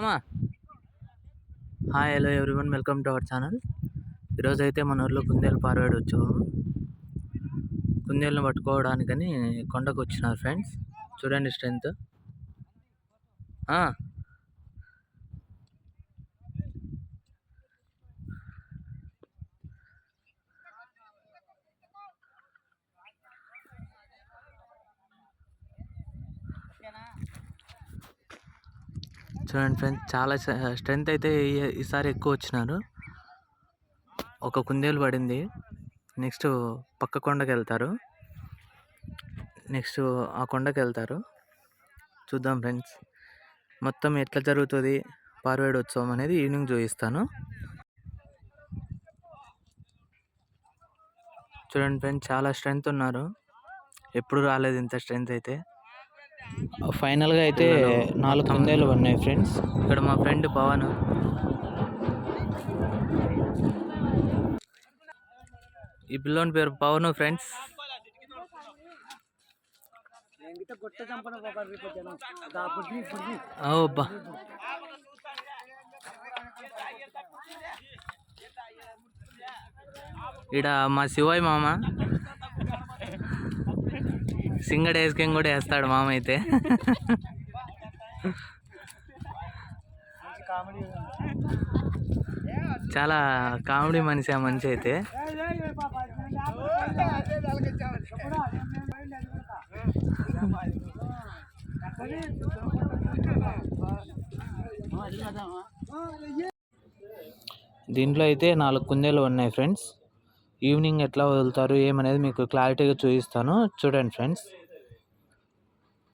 అమ్మా. Hi hello everyone welcome to our channel ఈరోజు అయితే మన ఊర్లో కుందేలు పారవేడు వచ్చాము కుందేలను పట్టుకోవడానికని కొండకు వచ్చినారు ఫ్రెండ్స్ చూడండి స్ట్రెంత్ చూడండి ఫ్రెండ్స్ చాలా స్ట్రెంత్ అయితే ఈ- ఈసారి ఎక్కువ వచ్చినారు. ఒక కుందేలు పడింది. నెక్స్ట్ పక్క కొండకి వెళ్తారు నెక్స్ట్ ఆ కొండకి వెళ్తారు చూద్దాం ఫ్రెండ్స్. మొత్తం ఎట్లా జరుగుతుంది పార్వేడ్ ఉత్సవం అనేది ఈవినింగ్ చూపిస్తాను. చూడండి ఫ్రెండ్స్ చాలా స్ట్రెంత్ ఉన్నారు. ఎప్పుడు రాలేదు ఇంత స్ట్రెంత్ అయితే. ఫైనల్గా అయితే నాలుగు కుందేలు ఉన్నాయి ఫ్రెండ్స్. ఇక్కడ మా ఫ్రెండ్ పవన్. ఈ పిల్లోని పేరు పవన్ ఫ్రెండ్స్. అబ్బా. ఈడ మా శివయ్య మామ. సింగడ్ వేసుకొని కూడా వేస్తాడు మామ అయితే. చాలా కామెడీ మనిషి ఆ మనిషి అయితే. దీంట్లో అయితే నాలుగు కుందేలు ఉన్నాయి ఫ్రెండ్స్ ఈవినింగ్ ఎట్లా వదులుతారు ఏమనేది మీకు క్లారిటీగా చూపిస్తాను. చూడండి ఫ్రెండ్స్.